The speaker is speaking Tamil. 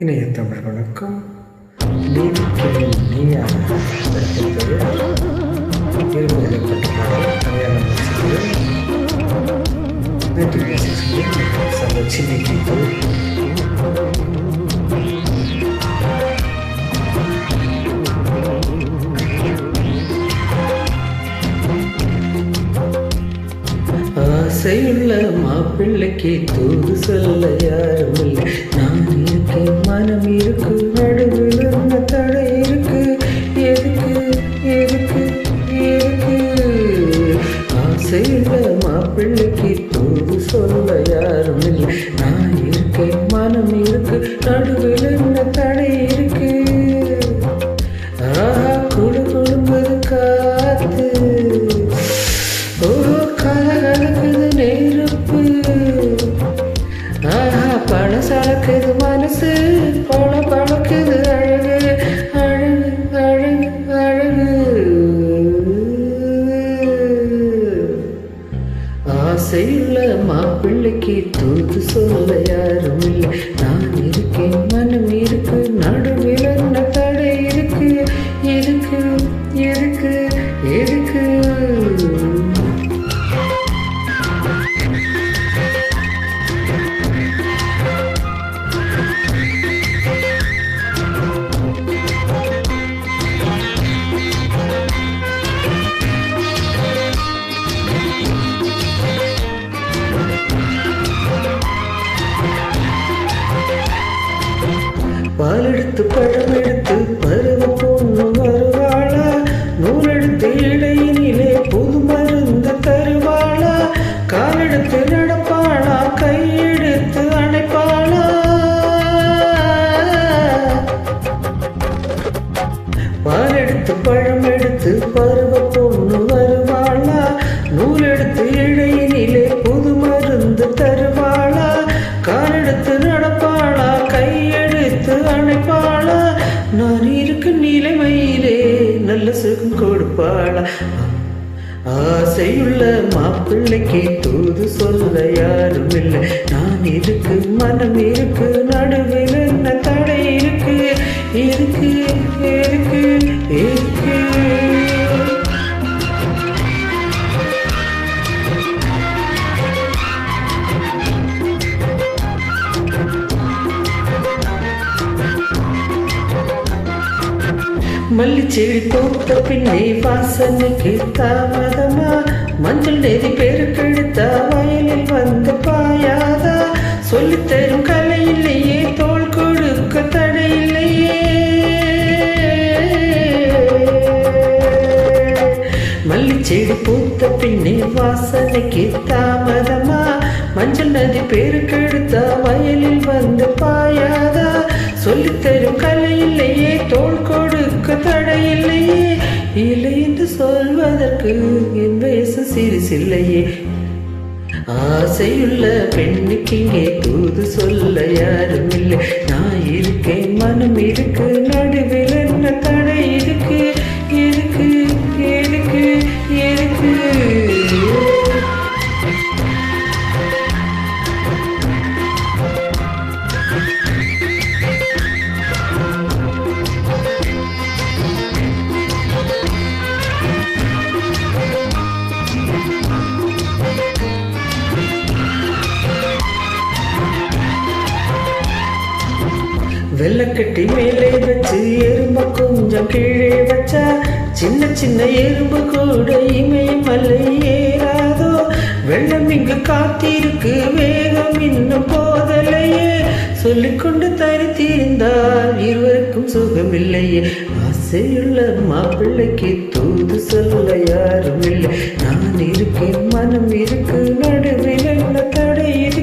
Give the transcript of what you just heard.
இணைய தமிழ் வணக்கம் நீதிக்கு நீயான படத்தின் பெயர் மாப்பிள்ளைக்கு தூது சொல்ல யாரும் இல்லை. நான் இருக்கேன் மனம் இருக்கு நடுவில் இருந்த தடை இருக்கு. எதுக்கு எதுக்கு எதுக்கு? ஆசையுள்ள மாப்பிள்ளைக்கு தூது சொல்ல யாரும் இல்லை. நான் இருக்கேன் மனம் இருக்கு நடுவில் ஆசையுள்ள மாப்பிள்ளைக்கு தூது சொல்ல யாரும் இல்லை. நான் இருக்கேன் மனம் இருக்கு நடுவில் பாலெடுத்து பழம் கொடுப்பாளா? ஆசையுள்ள மாப்பிள்ளைக்கு தூது சொல்ல யாரும் இல்லை. நான் இருக்கு மனம் இருக்கு நடுவே மல்லிச்செடி தோட்ட பின்னே வாசனைக்கு தாமதமா மஞ்சள் நெறி பெருக்கெடுத்த வயலில் வந்து பாயாதா? சொல்லித்தரும் கலை இல்லையே தோல் கொடுக்க தடை இல்லையே. மல்லிச்செடி பூத்த பின்னே வாசனைக்கு தாமதமா மஞ்சள் நதி பெருக்கெடுத்த வயலில் வந்து பாயாதா? தடையில்லையே இல்லை. என்று சொல்வதற்கு என் வயசு சிறிசில்லையே. ஆசையுள்ள பெண்ணுக்கு இங்கே தூது சொல்ல யாரும் இல்லை நான் இருக்கேன் மனம் இருக்கு நடுவில் என்ன வெள்ளக்கட்டி மேலே வச்சு எறும்ப கொஞ்சம் கீழே வச்சா சின்ன சின்ன எறும்பு கூட இமயம் மலை ஏறாதோ. வெள்ளம் இங்கு காத்திருக்கு வேகம் இன்னும் போதலையே. சொல்லிக்கொண்டு தரித்திருந்தால் இருவருக்கும் சுகமில்லையே. ஆசையுள்ள மாப்பிள்ளைக்கு தூது சொல்ல யாரும் இல்லை நான் இருக்கேன் மனம் இருக்கு நடுவில் தடையில்